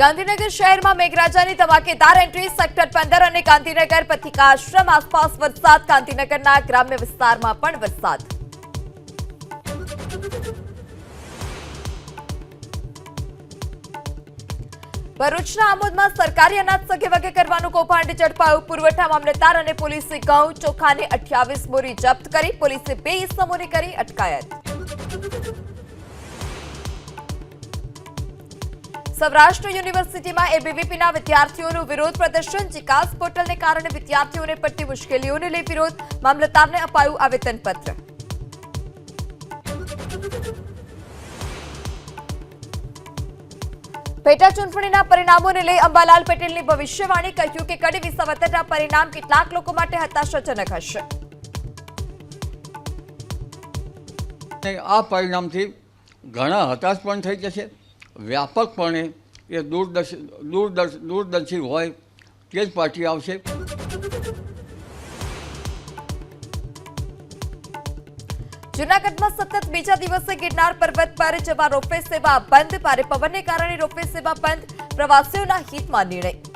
ગાંધીનગર શહેરમાં મેઘરાજાની ધમાકેદાર entry sector પંદર અને ગાંધીનગર પથિકાશ્રમ આસપાસ વરસાદ. ગાંધીનગરના ગ્રામ્ય વિસ્તારમાં પણ વરસાદ. ભરૂચના આમોદમાં સરકારી અનાજ સગે કરવાનું કૌભાંડ ઝડપાયું. પુરવઠા મામલતદાર અને પોલીસે ઘઉં, ચોખાની અઠ્યાવીસ બોરી જપ્ત કરી. પોલીસે બે ઇસમોની કરી અટકાયત. સૌરાષ્ટ્ર યુનિવર્સિટીમાં એબીવીપીના વિદ્યાર્થીઓનું વિરોધ પ્રદર્શન ચિકાસ પોર્ટલને કારણે વિદ્યાર્થીઓને પડતી મુશ્કેલીઓને લઈ વિરોધ મામલતદારને અપાયું આવેદનપત્ર. પેટા ચૂંટણીના પરિણામોને લઈ અંબાલાલ પટેલની ભવિષ્યવાણી કહ્યું કે કડી વિસાવદરના પરિણામ કેટલાક લોકો માટે હતાશાજનક હશે. આ પરિણામથી ઘણા હતાશ પણ થઈ જશે. વ્યાપકપણે એ દૂરદર્શી, દૂરદર્શ, દૂરદર્શી હોય તે જ પાર્ટી આવશે. જૂનાગઢમાં સતત બીજા દિવસે ગિરનાર પર્વત પર જવા રોપવે સેવા બંધ. ભારે પવનને કારણે રોપવે સેવા બંધ. પ્રવાસીઓના હિતમાં નિર્ણય